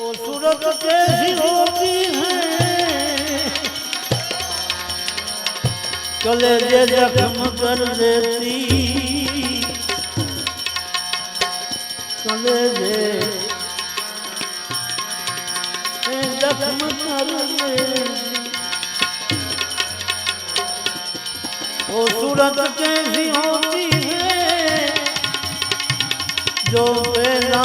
वो सूरत कैसी होती है कलेजे जख्म कर देती कलेजे ए जख्म कर देती वो सूरत कैसी होती है जो बेला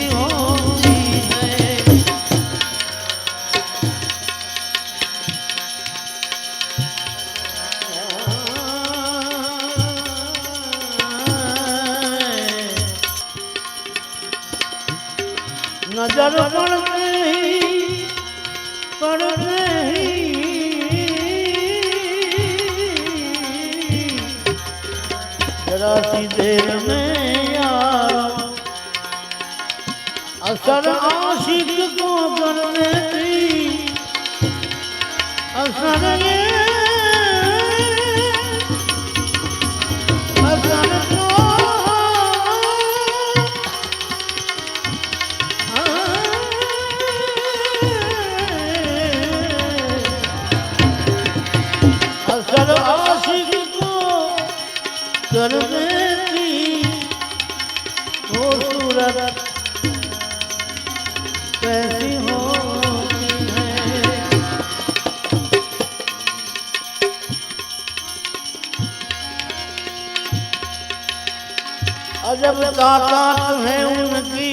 નજર પડતી પડતી જરાસી દેર મેં અસર આશિક કો કરને અસર कर देती हो सूरत कैसी है? अजब ताकत है उनकी।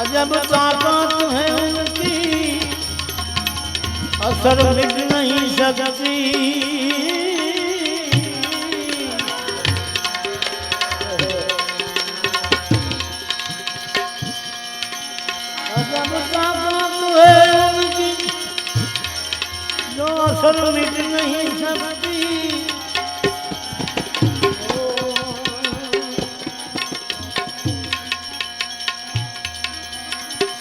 अजब ताकत है उनकी असर मिट नहीं सकती अजब ताकत है उनकी जो असर मिट नहीं सकती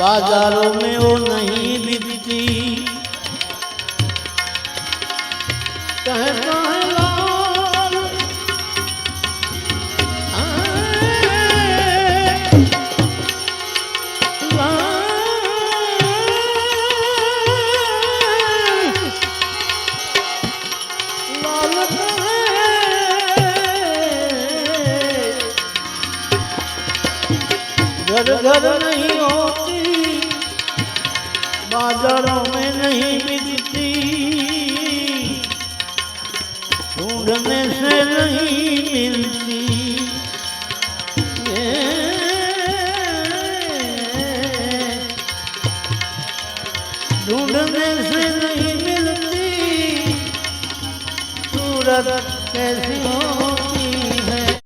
बाजारों में वो नहीं बिकती कहता है लाल आए, लाल लाल कहे, घर घर नहीं होती बाजारों में नहीं बिकती। ढूँढने से नहीं मिलती। ढूँढने से नहीं मिलती। सूरत कैसी होती